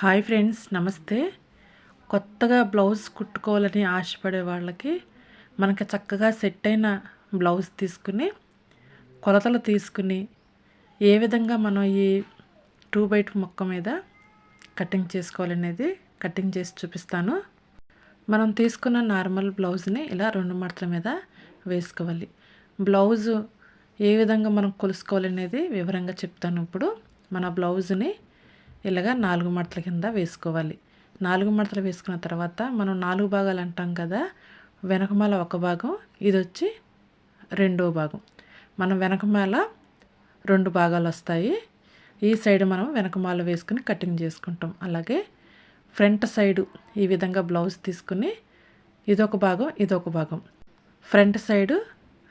Hi friends నమస్తే. కొత్తగా blouse కుట్టుకోవాలని ఆశపడే వాళ్ళకి మనకి చక్కగా సెట్ అయిన బ్లౌజ్ తీసుకుని కొలతలు తీసుకుని ఏ విధంగా మనం ఈ టూ బైట్ మొక్క మీద కటింగ్ చేసుకోవాలనేది కటింగ్ చేసి చూపిస్తాను. మనం తీసుకున్న నార్మల్ బ్లౌజ్ని ఇలా రెండు మడతల మీద వేసుకోవాలి. బ్లౌజు ఏ విధంగా మనం కొలుసుకోవాలనేది వివరంగా చెప్తాను ఇప్పుడు. మన బ్లౌజ్ని ఇలాగా నాలుగు మడతల కింద వేసుకోవాలి. నాలుగు మడతలు వేసుకున్న తర్వాత మనం నాలుగు భాగాలు అంటాం కదా వెనకమాల ఒక భాగం ఇది వచ్చి రెండో భాగం. మనం వెనకమాల రెండు భాగాలు వస్తాయి. ఈ సైడ్ మనం వెనకమాల వేసుకుని కటింగ్ చేసుకుంటాం. అలాగే ఫ్రంట్ సైడు ఈ విధంగా బ్లౌజ్ తీసుకుని ఇదొక భాగం ఇదొక భాగం. ఫ్రంట్ సైడు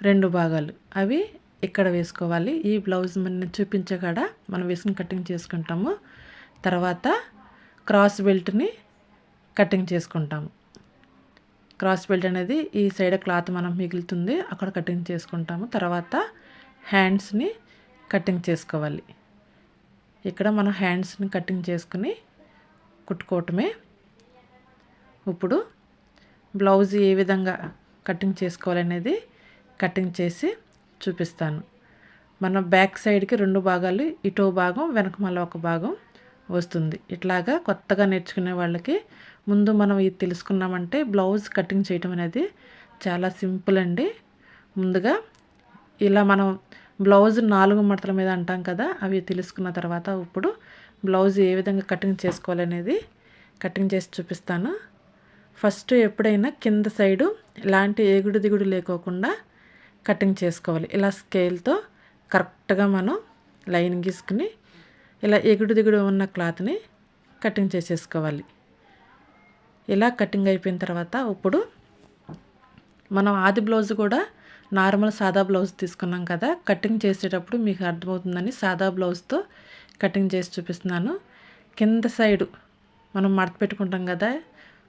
రెండు భాగాలు. అవి ఇక్కడ వేసుకోవాలి. ఈ బ్లౌజ్ మన చూపించే కాడ మనం వేసుకుని కటింగ్ చేసుకుంటాము. తర్వాత క్రాస్ బెల్ట్ని కటింగ్ చేసుకుంటాము క్రాస్ బెల్ట్ అనేది ఈ సైడ్ క్లాత్ మనం మిగులుతుంది అక్కడ కటింగ్ చేసుకుంటాము. తర్వాత హ్యాండ్స్ని కటింగ్ చేసుకోవాలి. ఇక్కడ మనం హ్యాండ్స్ని కటింగ్ చేసుకుని కుట్టుకోవటమే. ఇప్పుడు బ్లౌజ్ ఏ విధంగా కటింగ్ చేసుకోవాలనేది కటింగ్ చేసి చూపిస్తాను. మన బ్యాక్ సైడ్కి రెండు భాగాలు ఇటో భాగం వెనక మళ్ళీ ఒక భాగం. వస్తుంది. ఇట్లాగా కొత్తగా నేర్చుకునే వాళ్ళకి ముందు మనం ఇది తెలుసుకున్నామంటే బ్లౌజ్ కటింగ్ చేయటం అనేది చాలా సింపుల్ అండి. ముందుగా ఇలా మనం బ్లౌజ్ నాలుగు మడతల మీద అంటాం కదా అవి తెలుసుకున్న తర్వాత ఇప్పుడు బ్లౌజ్ ఏ విధంగా కటింగ్ చేసుకోవాలనేది కటింగ్ చేసి చూపిస్తాను. ఫస్ట్ ఎప్పుడైనా కింద సైడు ఇలాంటి ఎగుడు దిగుడు లేకోకుండా కటింగ్ చేసుకోవాలి. ఇలా స్కేల్తో కరెక్ట్గా మనం లైన్ గీసుకుని ఇలా ఎగుడు దిగుడు ఉన్న క్లాత్ని కటింగ్ చేసేసుకోవాలి. ఇలా కటింగ్ అయిపోయిన తర్వాత ఇప్పుడు మనం ఆది బ్లౌజ్ కూడా నార్మల్ సాదా బ్లౌజ్ తీసుకున్నాం కదా కటింగ్ చేసేటప్పుడు మీకు అర్థమవుతుందని సాదా బ్లౌజ్తో కటింగ్ చేసి చూపిస్తున్నాను. కింద సైడు మనం మడత పెట్టుకుంటాం కదా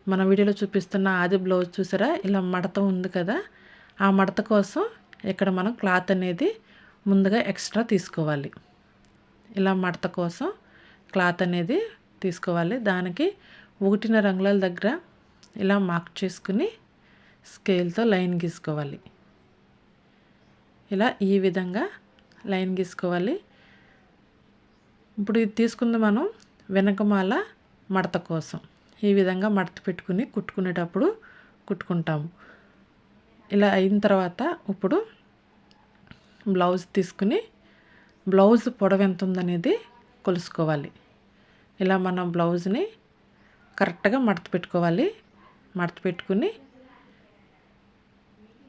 మన వీడియోలో చూపిస్తున్న ఆది బ్లౌజ్ చూసారా? ఇలా మడత ఉంది కదా ఆ మడత కోసం ఇక్కడ మనం క్లాత్ అనేది ముందుగా ఎక్స్ట్రా తీసుకోవాలి. ఇలా మడత కోసం క్లాత్ అనేది తీసుకోవాలి. దానికి ఒకటిన రంగుల దగ్గర ఇలా మార్క్ చేసుకుని స్కేల్తో లైన్ గీసుకోవాలి. ఇలా ఈ విధంగా లైన్ గీసుకోవాలి. ఇప్పుడు ఇది తీసుకుంది మనం వెనకమాల మడత కోసం. ఈ విధంగా మడత పెట్టుకుని కుట్టుకునేటప్పుడు కుట్టుకుంటాము. ఇలా అయిన తర్వాత ఇప్పుడు బ్లౌజ్ తీసుకుని బ్లౌజ్ పొడవు ఎంత ఉందనేది కొలుసుకోవాలి. ఇలా మనం బ్లౌజ్ని కరెక్ట్గా మడత పెట్టుకోవాలి. మడత పెట్టుకుని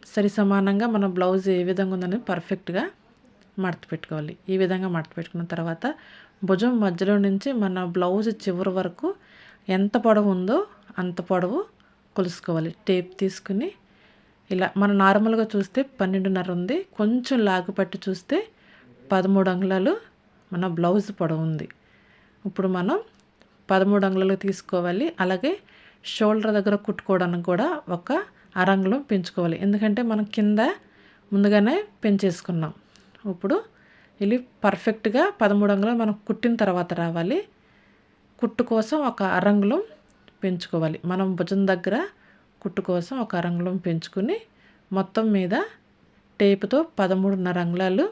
సరి సమానంగా మన బ్లౌజ్ ఏ విధంగా ఉందనేది పర్ఫెక్ట్గా మడత పెట్టుకోవాలి. ఈ విధంగా మడత పెట్టుకున్న తర్వాత భుజం మధ్యలో నుంచి మన బ్లౌజ్ చివరి వరకు ఎంత పొడవు ఉందో అంత పొడవు కొలుసుకోవాలి. టేప్ తీసుకుని ఇలా మనం నార్మల్గా చూస్తే పన్నెండున్నర ఉంది. కొంచెం లాగు పట్టి చూస్తే పదమూడు అంగుళాలు మన బ్లౌజ్ పొడవు ఉంది. ఇప్పుడు మనం పదమూడు అంగుళాలు తీసుకోవాలి. అలాగే షోల్డర్ దగ్గర కుట్టుకోవడానికి కూడా ఒక అరంగుళం పెంచుకోవాలి. ఎందుకంటే మనం కింద ముందుగానే పెంచేసుకున్నాం. ఇప్పుడు ఇది పర్ఫెక్ట్గా పదమూడు అంగుళాలు మనం కుట్టిన తర్వాత రావాలి. కుట్టు కోసం ఒక అరంగుళం పెంచుకోవాలి. మనం భుజం దగ్గర కుట్టు కోసం ఒక అరంగుళం పెంచుకుని మొత్తం మీద టేపుతో పదమూడున్నర అంగుళాలు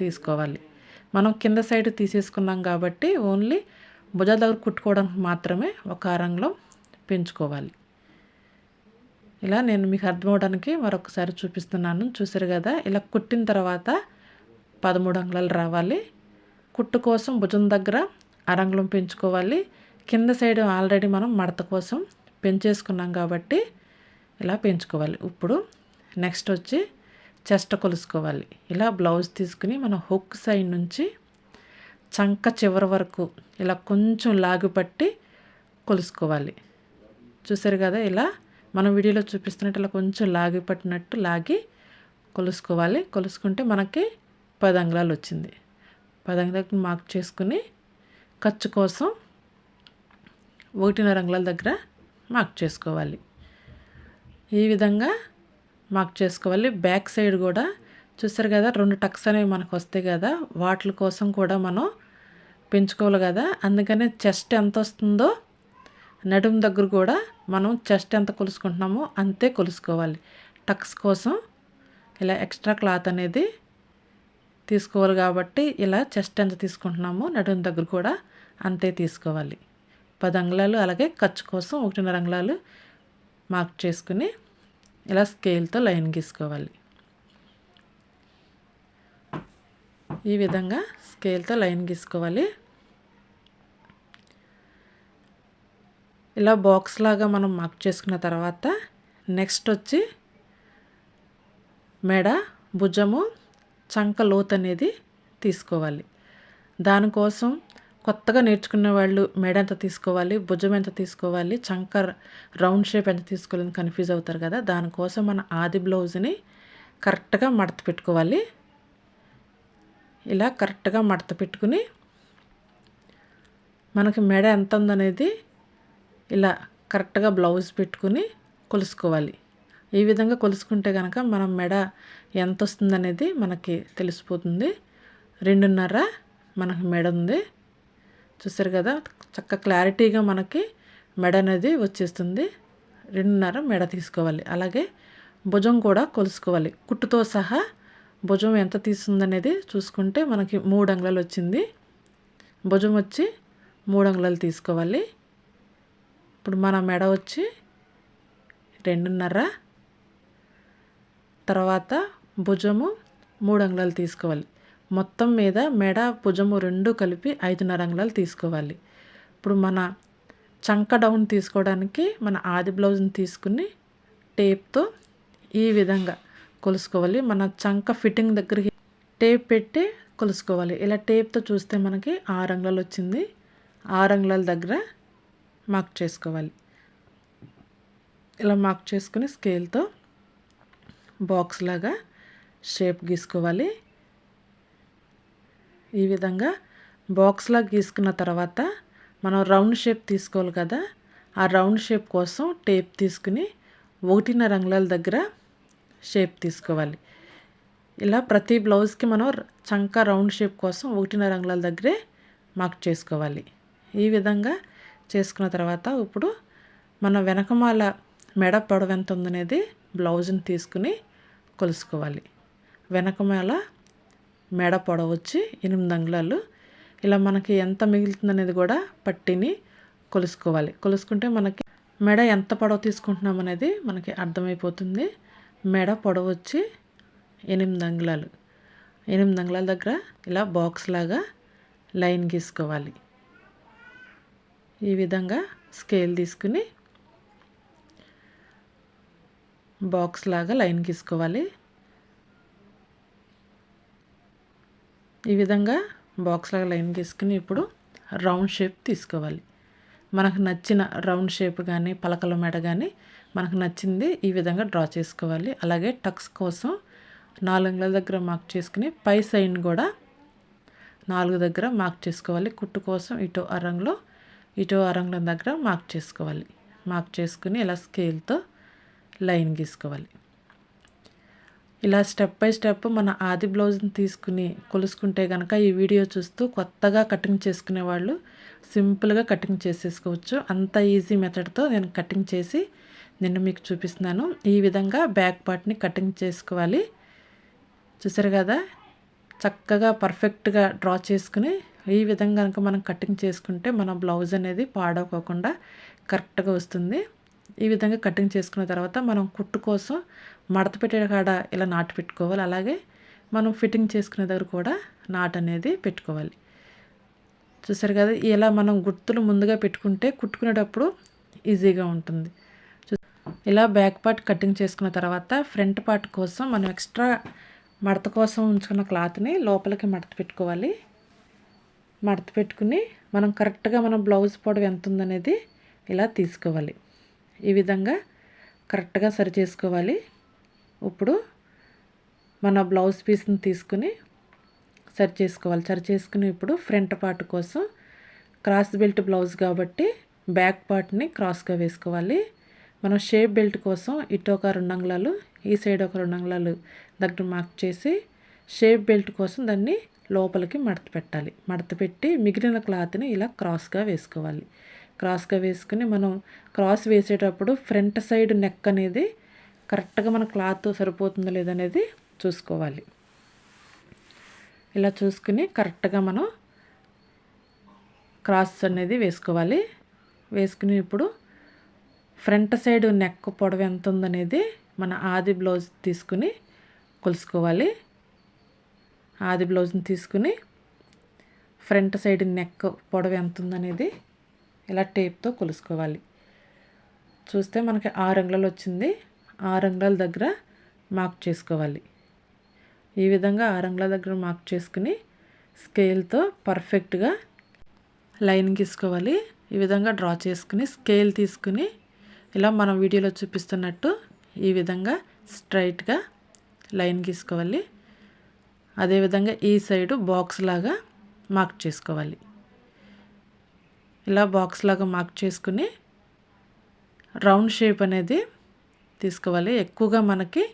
తీసుకోవాలి. మనం కింద సైడ్ తీసేసుకున్నాం కాబట్టి ఓన్లీ భుజాల దగ్గర కుట్టుకోవడానికి మాత్రమే ఒక అరంగం పెంచుకోవాలి. ఇలా నేను మీకు అర్థమవడానికి మరొకసారి చూపిస్తున్నాను. చూసారు కదా? ఇలా కుట్టిన తర్వాత పదమూడు అంగుళాలు రావాలి. కుట్టు కోసం భుజం దగ్గర అరంగుళం పెంచుకోవాలి. కింద సైడ్ ఆల్రెడీ మనం మడత కోసం పెంచేసుకున్నాం కాబట్టి ఇలా పెంచుకోవాలి. ఇప్పుడు నెక్స్ట్ వచ్చి చెస్ట్ కొలుసుకోవాలి. ఇలా బ్లౌజ్ తీసుకుని మన హుక్ సైడ్ నుంచి చంక చివరి వరకు ఇలా కొంచెం లాగుపట్టి కొలుసుకోవాలి. చూసారు కదా ఇలా మన వీడియోలో చూపిస్తున్నట్టు ఇలా కొంచెం లాగి పట్టినట్టు లాగి కొలుసుకోవాలి. కొలుసుకుంటే మనకి పది అంగుళాలు వచ్చింది. పది అంగుళాలు మార్క్ చేసుకుని ఖర్చు కోసం ఒకటిన్నర అంగుళాల దగ్గర మార్క్ చేసుకోవాలి. ఈ విధంగా మార్క్ చేసుకోవాలి. బ్యాక్ సైడ్ కూడా చూసారు కదా రెండు టక్స్ అనేవి మనకు వస్తాయి కదా వాటి కోసం కూడా మనం పెంచుకోవాలి కదా. అందుకనే చెస్ట్ ఎంత వస్తుందో నడుము దగ్గర కూడా మనం చెస్ట్ ఎంత కొలుసుకుంటున్నామో అంతే కొలుసుకోవాలి. టక్స్ కోసం ఇలా ఎక్స్ట్రా క్లాత్ అనేది తీసుకోవాలి కాబట్టి ఇలా చెస్ట్ ఎంత తీసుకుంటున్నామో నడుము దగ్గర కూడా అంతే తీసుకోవాలి. పది అంగుళాలు అలాగే ఖర్చు కోసం ఒకటిన్నర అంగుళాలు మార్క్ చేసుకుని ఇలా స్కేల్తో లైన్ గీసుకోవాలి? ఈ విధంగా స్కేల్తో లైన్ గీసుకోవాలి. ఇలా బాక్స్ లాగా మనం మార్క్ చేసుకున్న తర్వాత నెక్స్ట్ వచ్చి మెడ భుజము చంక లోతు అనేది తీసుకోవాలి. దానికోసం కొత్తగా నేర్చుకునే వాళ్ళు మెడ ఎంత తీసుకోవాలి భుజం ఎంత తీసుకోవాలి చంక రౌండ్ షేప్ ఎంత తీసుకోవాలని కన్ఫ్యూజ్ అవుతారు కదా. దానికోసం మన ఆది బ్లౌజ్ని కరెక్ట్గా మడత పెట్టుకోవాలి. ఇలా కరెక్ట్గా మడత పెట్టుకుని మనకి మెడ ఎంత ఉందనేది ఇలా కరెక్ట్గా బ్లౌజ్ పెట్టుకుని కొలుసుకోవాలి. ఈ విధంగా కొలుసుకుంటే కనుక మనం మెడ ఎంత వస్తుందనేది మనకి తెలిసిపోతుంది. రెండున్నర మనకు మెడ ఉంది. చూసారు కదా? చక్క క్లారిటీగా మనకి మెడ అనేది వచ్చేస్తుంది. రెండున్నర మెడ తీసుకోవాలి. అలాగే భుజం కూడా కొలుసుకోవాలి. కుట్టుతో సహా భుజం ఎంత తీస్తుందనేది చూసుకుంటే మనకి మూడు అంగుళాలు వచ్చింది. భుజం వచ్చి మూడు అంగుళాలు తీసుకోవాలి. ఇప్పుడు మన మెడ వచ్చి రెండున్నర. తర్వాత భుజము మూడు అంగుళాలు తీసుకోవాలి. మొత్తం మీద మెడ భుజము రెండు కలిపి ఐదున్నర అంగుళాలు తీసుకోవాలి. ఇప్పుడు మన చంక డౌన్ తీసుకోవడానికి మన ఆది బ్లౌజ్ని తీసుకుని టేప్తో ఈ విధంగా కొలుసుకోవాలి. మన చంక ఫిట్టింగ్ దగ్గరికి టేప్ పెట్టి కొలుసుకోవాలి. ఇలా టేప్తో చూస్తే మనకి ఆరు అంగుళాలు వచ్చింది. ఆరు అంగుళాల దగ్గర మార్క్ చేసుకోవాలి. ఇలా మార్క్ చేసుకుని స్కేల్తో బాక్స్ లాగా షేప్ గీసుకోవాలి. ఈ విధంగా బాక్స్లా గీసుకున్న తర్వాత మనం రౌండ్ షేప్ తీసుకోవాలి కదా. ఆ రౌండ్ షేప్ కోసం టేప్ తీసుకుని ఒకటిన్నర అంగుళాల దగ్గర షేప్ తీసుకోవాలి. ఇలా ప్రతి బ్లౌజ్కి మనం చంక రౌండ్ షేప్ కోసం ఒకటిన్నర అంగుళాల దగ్గరే మార్క్ చేసుకోవాలి. ఈ విధంగా చేసుకున్న తర్వాత ఇప్పుడు మన వెనకమాల మెడ పొడవు ఎంత ఉందనేది బ్లౌజ్ని తీసుకుని కొలుసుకోవాలి. వెనకమాల మెడ పొడవు వచ్చి ఎనిమిది అంగుళాలు. ఇలా మనకి ఎంత మిగులుతుందనేది కూడా పట్టిని కొలుసుకోవాలి. కొలుసుకుంటే మనకి మెడ ఎంత పొడవు తీసుకుంటున్నాం అనేది మనకి అర్థమైపోతుంది. మెడ పొడవు వచ్చి ఎనిమిది అంగుళాలు. ఎనిమిది అంగుళాల దగ్గర ఇలా బాక్స్ లాగా లైన్ గీసుకోవాలి. ఈ విధంగా స్కేల్ తీసుకుని బాక్స్ లాగా లైన్ గీసుకోవాలి. ఈ విధంగా బాక్స్ లాగా లైన్ గీసుకుని ఇప్పుడు రౌండ్ షేప్ తీసుకోవాలి. మనకు నచ్చిన రౌండ్ షేప్ కానీ పలకల మెడ కానీ మనకు నచ్చింది ఈ విధంగా డ్రా చేసుకోవాలి. అలాగే టక్స్ కోసం నాలుగుల దగ్గర మార్క్ చేసుకుని పై సైడ్ కూడా నాలుగు దగ్గర మార్క్ చేసుకోవాలి. కుట్టు కోసం ఇటో అరంగులో ఇటో అరంగుల దగ్గర మార్క్ చేసుకోవాలి. మార్క్ చేసుకుని ఇలా స్కేల్తో లైన్ గీసుకోవాలి. ఇలా స్టెప్ బై స్టెప్ మన ఆది బ్లౌజ్ని తీసుకుని కొలుసుకుంటే కనుక ఈ వీడియో చూస్తూ కొత్తగా కటింగ్ చేసుకునే వాళ్ళు సింపుల్గా కటింగ్ చేసేసుకోవచ్చు. అంత ఈజీ మెథడ్తో నేను కటింగ్ చేసి నేను మీకు చూపిస్తున్నాను. ఈ విధంగా బ్యాక్ పార్ట్ని కటింగ్ చేసుకోవాలి. చూసారు కదా? చక్కగా పర్ఫెక్ట్గా డ్రా చేసుకుని ఈ విధంగా కనుక మనం కటింగ్ చేసుకుంటే మన బ్లౌజ్ అనేది పాడవకోకుండా కరెక్ట్గా వస్తుంది. ఈ విధంగా కటింగ్ చేసుకున్న తర్వాత మనం కుట్టు కోసం మడత పెట్టే కాడ ఇలా నాటు పెట్టుకోవాలి. అలాగే మనం ఫిట్టింగ్ చేసుకునే దగ్గర కూడా నాట్ అనేది పెట్టుకోవాలి. చూసారు కదా ఇలా మనం గుర్తులు ముందుగా పెట్టుకుంటే కుట్టుకునేటప్పుడు ఈజీగా ఉంటుంది. ఇలా బ్యాక్ పార్ట్ కటింగ్ చేసుకున్న తర్వాత ఫ్రంట్ పార్ట్ కోసం మనం ఎక్స్ట్రా మడత కోసం ఉంచుకున్న క్లాత్ని లోపలికి మడత పెట్టుకోవాలి. మడత పెట్టుకుని మనం కరెక్ట్గా మన బ్లౌజ్ పొడవు ఎంత ఉందనేది ఇలా తీసుకోవాలి. ఈ విధంగా కరెక్ట్గా సరి చేసుకోవాలి. ఇప్పుడు మన బ్లౌజ్ పీస్ని తీసుకుని సరి చేసుకోవాలి. సరి చేసుకుని ఇప్పుడు ఫ్రంట్ పార్ట్ కోసం క్రాస్ బెల్ట్ బ్లౌజ్ కాబట్టి బ్యాక్ పార్ట్ని క్రాస్గా వేసుకోవాలి. మనం షేప్ బెల్ట్ కోసం ఇటు ఒక రెండు అంగుళాలు ఈ సైడ్ ఒక రెండు అంగుళాలు దగ్గర మార్క్ చేసి షేప్ బెల్ట్ కోసం దాన్ని లోపలికి మడత పెట్టాలి. మడత పెట్టి మిగిలిన క్లాత్ని ఇలా క్రాస్గా వేసుకోవాలి. క్రాస్గా వేసుకుని మనం క్రాస్ వేసేటప్పుడు ఫ్రంట్ సైడ్ నెక్ అనేది కరెక్ట్గా మన క్లాత్ సరిపోతుందో లేదనేది చూసుకోవాలి. ఇలా చూసుకుని కరెక్ట్గా మనం క్రాస్ అనేది వేసుకోవాలి. వేసుకుని ఇప్పుడు ఫ్రంట్ సైడ్ నెక్ పొడవు ఎంత ఉందనేది మన ఆది బ్లౌజ్ తీసుకుని కొలుసుకోవాలి. ఆది బ్లౌజ్ని తీసుకుని ఫ్రంట్ సైడ్ నెక్ పొడవు ఎంత ఉందనేది ఇలా టేప్తో కొలుసుకోవాలి. చూస్తే మనకి ఆరు అంగుళాలు వచ్చింది. ఆరు అంగుళాల దగ్గర మార్క్ చేసుకోవాలి. ఈ విధంగా ఆరు అంగుళాల దగ్గర మార్క్ చేసుకుని స్కేల్తో పర్ఫెక్ట్గా లైన్ గీసుకోవాలి. ఈ విధంగా డ్రా చేసుకుని స్కేల్ తీసుకుని ఇలా మనం వీడియోలో చూపిస్తున్నట్టు ఈ విధంగా స్ట్రైట్గా లైన్ గీసుకోవాలి. అదేవిధంగా ఈ సైడు బాక్స్ లాగా మార్క్ చేసుకోవాలి. ఇలా బాక్స్ లాగా మార్క్ చేసుకుని రౌండ్ షేప్ అనేది తీసుకోవాలి. ఎక్కువగా మనకి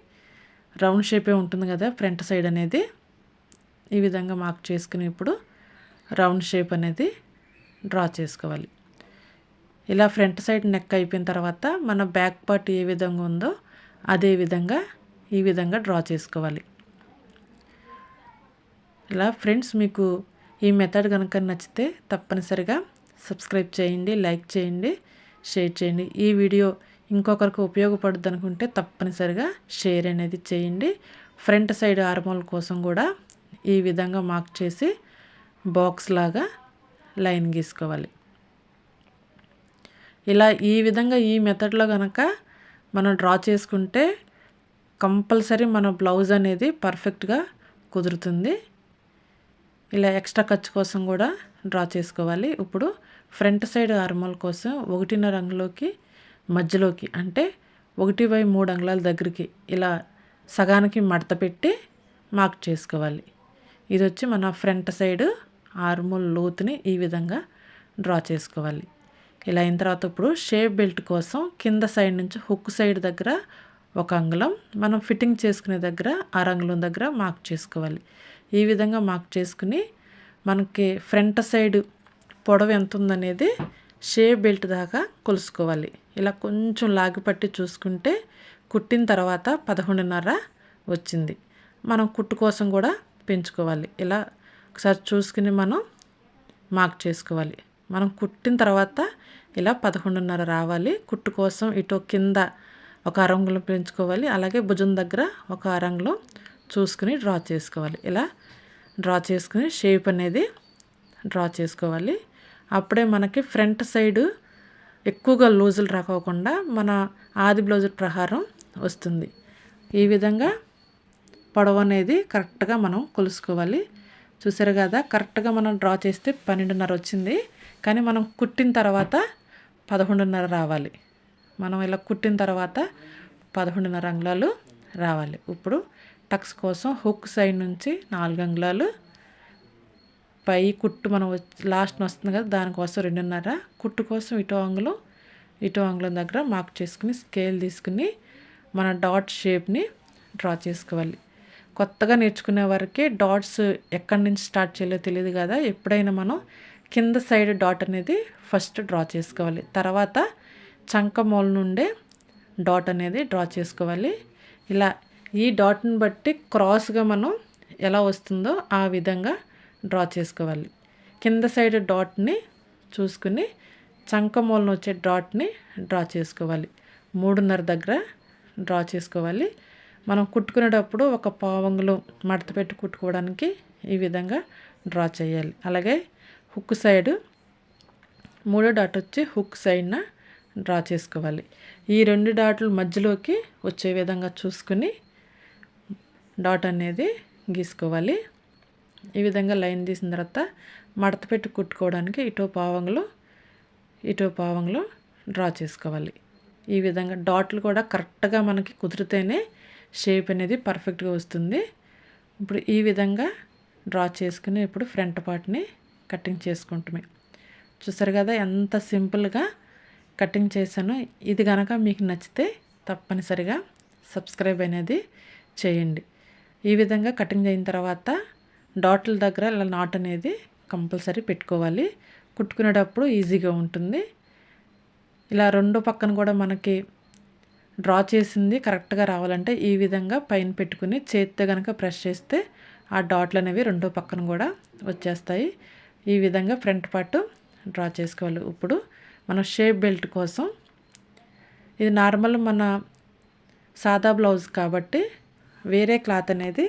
రౌండ్ షేపే ఉంటుంది కదా ఫ్రంట్ సైడ్ అనేది. ఈ విధంగా మార్క్ చేసుకుని ఇప్పుడు రౌండ్ షేప్ అనేది డ్రా చేసుకోవాలి. ఇలా ఫ్రంట్ సైడ్ నెక్ అయిపోయిన తర్వాత మన బ్యాక్ పార్ట్ ఏ విధంగా ఉందో అదే విధంగా ఈ విధంగా డ్రా చేసుకోవాలి. ఇలా ఫ్రెండ్స్ మీకు ఈ మెథడ్ కనుక నచ్చితే తప్పనిసరిగా సబ్స్క్రైబ్ చేయండి లైక్ చేయండి షేర్ చేయండి. ఈ వీడియో ఇంకొకరికి ఉపయోగపడుద్ది అనుకుంటే తప్పనిసరిగా షేర్ అనేది చేయండి. ఫ్రంట్ సైడ్ ఆర్మోల్ కోసం కూడా ఈ విధంగా మార్క్ చేసి బాక్స్ లాగా లైన్ గీసుకోవాలి. ఇలా ఈ విధంగా ఈ మెథడ్లో కనుక మనం డ్రా చేసుకుంటే కంపల్సరీ మన బ్లౌజ్ అనేది పర్ఫెక్ట్గా కుదురుతుంది. ఇలా ఎక్స్ట్రా ఖర్చు కోసం కూడా డ్రా చేసుకోవాలి. ఇప్పుడు ఫ్రంట్ సైడ్ ఆర్మోల్ కోసం ఒకటిన్నర రంగులోకి మధ్యలోకి అంటే ఒకటి బై మూడు అంగుళాల దగ్గరికి ఇలా సగానికి మడత పెట్టి మార్క్ చేసుకోవాలి. ఇది వచ్చి మన ఫ్రంట్ సైడ్ ఆర్మోల్ లోతుని ఈ విధంగా డ్రా చేసుకోవాలి. ఇలా అయిన తర్వాత ఇప్పుడు షేప్ బెల్ట్ కోసం కింద సైడ్ నుంచి హుక్ సైడ్ దగ్గర ఒక అంగుళం మనం ఫిట్టింగ్ చేసుకునే దగ్గర ఆరు అంగుళం దగ్గర మార్క్ చేసుకోవాలి. ఈ విధంగా మార్క్ చేసుకుని మనకి ఫ్రంట్ సైడ్ పొడవు ఎంత ఉందనేది షేప్ బెల్ట్ దాకా కొలుసుకోవాలి. ఇలా కొంచెం లాగిపట్టి చూసుకుంటే కుట్టిన తర్వాత పదకొండున్నర వచ్చింది. మనం కుట్టు కోసం కూడా పెంచుకోవాలి. ఇలా ఒకసారి చూసుకుని మనం మార్క్ చేసుకోవాలి. మనం కుట్టిన తర్వాత ఇలా పదకొండున్నర రావాలి. కుట్టు కోసం ఇటు కింద ఒక అరంగులు పెంచుకోవాలి. అలాగే భుజం దగ్గర ఒక అరంగులు చూసుకుని డ్రా చేసుకోవాలి. ఇలా డ్రా చేసుకుని షేప్ అనేది డ్రా చేసుకోవాలి. అప్పుడే మనకి ఫ్రంట్ సైడు ఎక్కువగా లూజులు రాకోకుండా మన ఆది బ్లౌజ్ ప్రహారం వస్తుంది. ఈ విధంగా పొడవు అనేది కరెక్ట్గా మనం కొలుసుకోవాలి. చూసారు కదా కరెక్ట్గా మనం డ్రా చేస్తే పన్నెండున్నర వచ్చింది. కానీ మనం కుట్టిన తర్వాత పదకొండున్నర రావాలి. మనం ఇలా కుట్టిన తర్వాత పదకొండున్నర అంగుళాలు రావాలి. ఇప్పుడు టక్స్ కోసం హుక్ సైడ్ నుంచి నాలుగు అంగుళాలు పై కుట్టు మనం లాస్ట్ వస్తుంది కదా దానికోసం రెండున్నర. కుట్టు కోసం ఇటో ఆంగులం ఇటో అంగుళం దగ్గర మార్క్ చేసుకుని స్కేల్ తీసుకుని మన డాట్ షేప్ని డ్రా చేసుకోవాలి. కొత్తగా నేర్చుకునే వారికి డాట్స్ ఎక్కడి నుంచి స్టార్ట్ చేయాలో తెలియదు కదా ఎప్పుడైనా మనం కింద సైడ్ డాట్ అనేది ఫస్ట్ డ్రా చేసుకోవాలి. తర్వాత చంక మూల నుండే డాట్ అనేది డ్రా చేసుకోవాలి. ఇలా ఈ డాట్ని బట్టి క్రాస్గా మనం ఎలా వస్తుందో ఆ విధంగా డ్రా చేసుకోవాలి. కింద సైడ్ డాట్ని చూసుకుని చంక మూలన వచ్చే డాట్ని డ్రా చేసుకోవాలి. మూడున్నర దగ్గర డ్రా చేసుకోవాలి. మనం కుట్టుకునేటప్పుడు ఒక పావంగులు మడత పెట్టి కుట్టుకోవడానికి ఈ విధంగా డ్రా చేయాలి. అలాగే హుక్ సైడ్ మూడో డాట్ వచ్చి హుక్ సైడ్న డ్రా చేసుకోవాలి. ఈ రెండు డాట్లు మధ్యలోకి వచ్చే విధంగా చూసుకుని డాట్ అనేది గీసుకోవాలి. ఈ విధంగా లైన్ తీసిన తర్వాత మడత పెట్టి కుట్టుకోవడానికి ఇటో పావంగులు ఇటో పావంగులు డ్రా చేసుకోవాలి. ఈ విధంగా డాట్లు కూడా కరెక్ట్గా మనకి కుదిరితేనే షేప్ అనేది పర్ఫెక్ట్గా వస్తుంది. ఇప్పుడు ఈ విధంగా డ్రా చేసుకుని ఇప్పుడు ఫ్రంట్ పార్ట్ని కటింగ్ చేసుకుంటామే చూసారు కదా ఎంత సింపుల్గా కటింగ్ చేశాను. ఇది కనుక మీకు నచ్చితే తప్పనిసరిగా సబ్స్క్రైబ్ అనేది చేయండి. ఈ విధంగా కటింగ్ అయిన తర్వాత డాట్ల దగ్గర ఇలా నాట్ అనేది కంపల్సరీ పెట్టుకోవాలి. కుట్టుకునేటప్పుడు ఈజీగా ఉంటుంది. ఇలా రెండు పక్కన కూడా మనకి డ్రా చేసింది కరెక్ట్గా రావాలంటే ఈ విధంగా పైన పెట్టుకుని చేతితో కనుక ప్రెస్ చేస్తే ఆ డాట్లు అనేవి రెండో పక్కన కూడా వచ్చేస్తాయి. ఈ విధంగా ఫ్రంట్ పార్ట్ డ్రా చేసుకోవాలి. ఇప్పుడు మన షేప్ బెల్ట్ కోసం ఇది నార్మల్ మన సాదా బ్లౌజ్ కాబట్టి వేరే క్లాత్ అనేది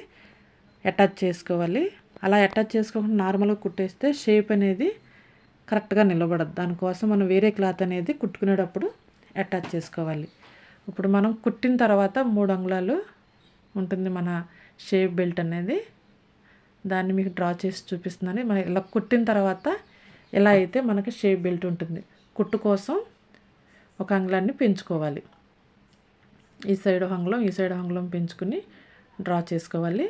అటాచ్ చేసుకోవాలి. అలా అటాచ్ చేసుకోకుండా నార్మల్గా కుట్టేస్తే షేప్ అనేది కరెక్ట్గా నిలబడదు. దానికోసం మనం వేరే క్లాత్ అనేది కుట్టుకునేటప్పుడు అటాచ్ చేసుకోవాలి. ఇప్పుడు మనం కుట్టిన తర్వాత మూడు అంగుళాలు ఉంటుంది మన షేప్ బెల్ట్ అనేది. దాన్ని మీకు డ్రా చేసి చూపిస్తున్నాను. మన ఇలా కుట్టిన తర్వాత ఎలా అయితే మనకి షేప్ బెల్ట్ ఉంటుంది. కుట్టు కోసం ఒక అంగుళాన్ని పెంచుకోవాలి. ఈ సైడ్ అంగుళం ఈ సైడ్ అంగుళం పెంచుకుని డ్రా చేసుకోవాలి.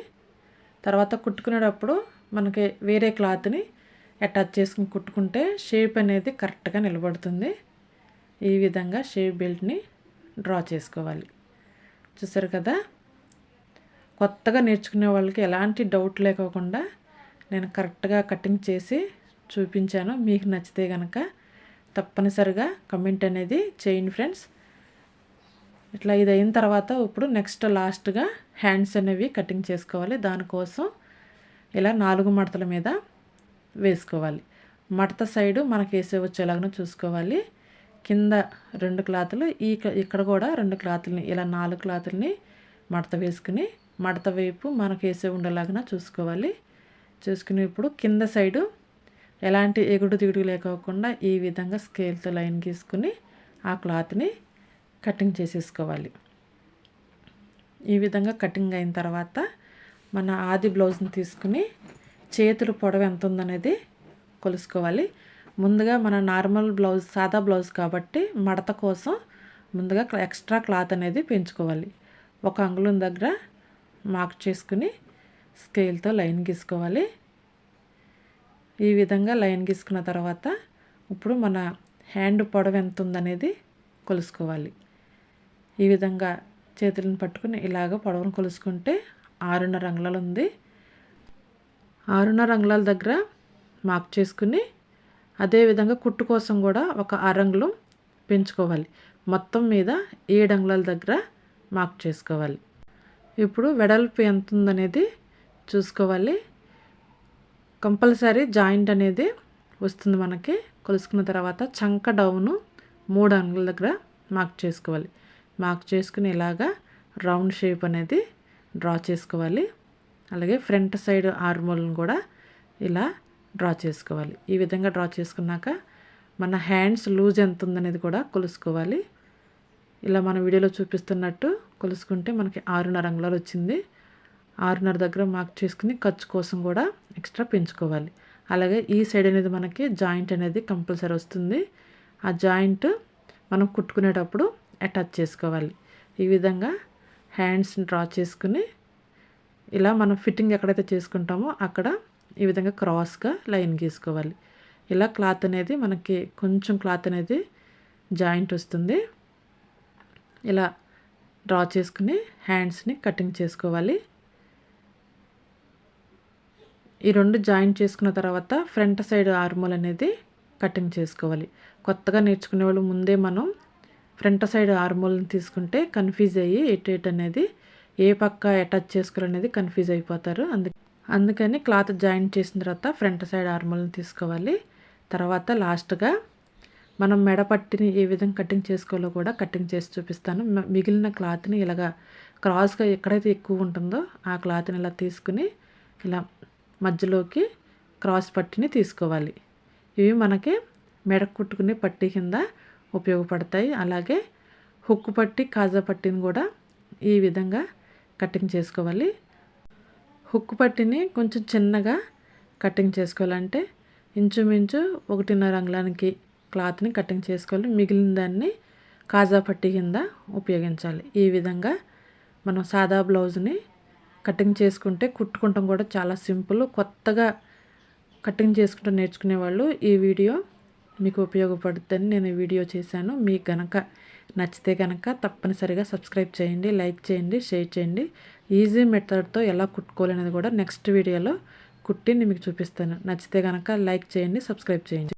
తర్వాత కుట్టుకునేటప్పుడు మనకి వేరే క్లాత్ని అటాచ్ చేసుకుని కుట్టుకుంటే షేప్ అనేది కరెక్ట్గా నిలబడుతుంది. ఈ విధంగా షేప్ బెల్ట్ని డ్రా చేసుకోవాలి. చూసారు కదా? కొత్తగా నేర్చుకునే వాళ్ళకి ఎలాంటి డౌట్ లేకోకుండా నేను కరెక్ట్గా కటింగ్ చేసి చూపించాను. మీకు నచ్చితే కనుక తప్పనిసరిగా కమెంట్ అనేది చేయండి ఫ్రెండ్స్. ఇట్లా ఇది అయిన తర్వాత ఇప్పుడు నెక్స్ట్ లాస్ట్గా హ్యాండ్స్ అనేవి కటింగ్ చేసుకోవాలి. దానికోసం ఇలా నాలుగు మడతల మీద వేసుకోవాలి. మడత సైడు మనకి వేసే వచ్చేలాగా చూసుకోవాలి. కింద రెండు క్లాతులు ఈ ఇక్కడ కూడా రెండు క్లాతులని ఇలా నాలుగు క్లాతులని మడత వేసుకుని మడత వైపు మనకు వేసే ఉండేలాగా చూసుకోవాలి. చూసుకుని ఇప్పుడు కింద సైడు ఎలాంటి ఎగుడు దిగుడు లేకోకుండా ఈ విధంగా స్కేల్తో లైన్ గీసుకుని ఆ క్లాత్ని కటింగ్ చేసేసుకోవాలి. ఈ విధంగా కటింగ్ అయిన తర్వాత మన ఆది బ్లౌజ్ని తీసుకుని చేతులు పొడవు ఎంత ఉందనేది కొలుసుకోవాలి. ముందుగా మన నార్మల్ బ్లౌజ్ సాదా బ్లౌజ్ కాబట్టి మడత కోసం ముందుగా ఎక్స్ట్రా క్లాత్ అనేది పెంచుకోవాలి. ఒక అంగుళం దగ్గర మార్క్ చేసుకుని స్కేల్తో లైన్ గీసుకోవాలి. ఈ విధంగా లైన్ గీసుకున్న తర్వాత ఇప్పుడు మన హ్యాండ్ పొడవు ఎంత ఉందనేది కొలుసుకోవాలి. ఈ విధంగా చేతులను పట్టుకుని ఇలాగ పొడవును కొలుసుకుంటే ఆరున్నర అంగుళాలు ఉంది ఆరున్నర అంగుళాల దగ్గర మార్క్ చేసుకుని అదేవిధంగా కుట్టు కోసం కూడా ఒక అరంగులు పెంచుకోవాలి. మొత్తం మీద ఏడు అంగుళాల దగ్గర మార్క్ చేసుకోవాలి. ఇప్పుడు వెడల్పు ఎంత ఉందనేది చూసుకోవాలి. కంపల్సరీ జాయింట్ అనేది వస్తుంది మనకి. కొలుసుకున్న తర్వాత చంక డౌను మూడు అంగుల దగ్గర మార్క్ చేసుకోవాలి. మార్క్ చేసుకుని ఇలాగా రౌండ్ షేప్ అనేది డ్రా చేసుకోవాలి. అలాగే ఫ్రంట్ సైడ్ ఆర్మోల్ని కూడా ఇలా డ్రా చేసుకోవాలి. ఈ విధంగా డ్రా చేసుకున్నాక మన హ్యాండ్స్ లూజ్ ఎంత ఉందనేది కూడా కొలుసుకోవాలి. ఇలా మన వీడియోలో చూపిస్తున్నట్టు కొలుసుకుంటే మనకి ఆరున్నర అంగుళాలు వచ్చింది. ఆరున్నర దగ్గర మార్క్ చేసుకుని ఖర్చు కోసం కూడా ఎక్స్ట్రా పెంచుకోవాలి. అలాగే ఈ సైడ్ అనేది మనకి జాయింట్ అనేది కంపల్సరీ వస్తుంది. ఆ జాయింట్ మనం కుట్టుకునేటప్పుడు అటాచ్ చేసుకోవాలి. ఈ విధంగా హ్యాండ్స్ని డ్రా చేసుకుని ఇలా మనం ఫిట్టింగ్ ఎక్కడైతే చేసుకుంటామో అక్కడ ఈ విధంగా క్రాస్గా లైన్ గీసుకోవాలి. ఇలా క్లాత్ అనేది మనకి కొంచెం క్లాత్ అనేది జాయింట్ వస్తుంది. ఇలా డ్రా చేసుకుని హ్యాండ్స్ని కటింగ్ చేసుకోవాలి. ఈ రెండు జాయింట్ చేసుకున్న తర్వాత ఫ్రంట్ సైడ్ ఆర్మోల్ అనేది కటింగ్ చేసుకోవాలి. కొత్తగా నేర్చుకునే వాళ్ళు ముందే మనం ఫ్రంట్ సైడ్ ఆర్మోల్ని తీసుకుంటే కన్ఫ్యూజ్ అయ్యి ఎటు ఎటు అనేది ఏ పక్క అటాచ్ చేసుకోవాలనేది కన్ఫ్యూజ్ అయిపోతారు. అందుకే అందుకని క్లాత్ జాయింట్ చేసిన తర్వాత ఫ్రంట్ సైడ్ ఆర్మోల్ని తీసుకోవాలి. తర్వాత లాస్ట్గా మనం మెడ పట్టిని ఏ విధంగా కటింగ్ చేసుకోవాలో కూడా కటింగ్ చేసి చూపిస్తాను. మిగిలిన క్లాత్ని ఇలాగా క్రాస్గా ఎక్కడైతే ఎక్కువ ఉంటుందో ఆ క్లాత్ని ఇలా తీసుకుని ఇలా మధ్యలోకి క్రాస్ పట్టిని తీసుకోవాలి. ఇవి మనకి మెడ కుట్టుకునే పట్టి కింద ఉపయోగపడతాయి. అలాగే హుక్కు పట్టి కాజా పట్టిని కూడా ఈ విధంగా కటింగ్ చేసుకోవాలి. హుక్ పట్టిని కొంచెం చిన్నగా కటింగ్ చేసుకోవాలంటే ఇంచుమించు ఒకటిన్నర అంగుళానికి క్లాత్ని కటింగ్ చేసుకోవాలి. మిగిలిన దాన్ని కాజా పట్టి కింద ఉపయోగించాలి. ఈ విధంగా మనం సాదా బ్లౌజ్ని కటింగ్ చేసుకుంటే కుట్టుకుంటాం కూడా చాలా సింపుల్ కొత్తగా కటింగ్ చేసుకుంటూ నేర్చుకునే వాళ్ళు ఈ వీడియో మీకు ఉపయోగపడుతుందని నేను వీడియో చేశాను. మీకు గనక నచ్చితే కనుక తప్పనిసరిగా సబ్స్క్రైబ్ చేయండి లైక్ చేయండి షేర్ చేయండి. ఈజీ మెథడ్తో ఎలా కుట్టుకోవాలనేది కూడా నెక్స్ట్ వీడియోలో కుట్టి నేను మీకు చూపిస్తాను. నచ్చితే కనుక లైక్ చేయండి సబ్స్క్రైబ్ చేయండి.